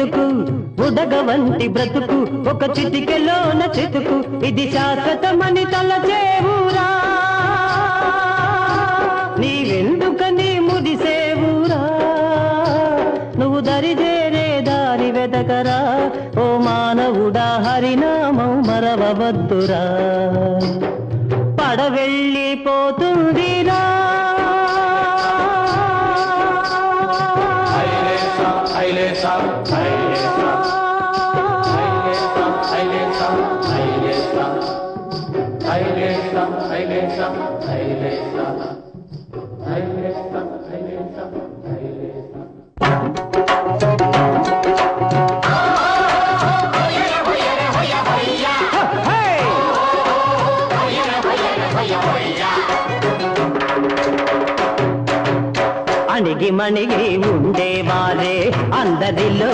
చితుకు ఉదగ వంటి బ్రతుకు ఒక చిటికెలోన చితుకు ఇది శాశ్వతమని తలచేవురా. నీవెందుకని ముదిసేవురా నువ్వు దరిజేరే దారి వెదకరా ఓ మానవుడా హరినామం మరవవద్దురా. పడవెళ్ళిపోతుందిరా Yeah. మణిగి మణిగి ఉండేవారే అందరిలో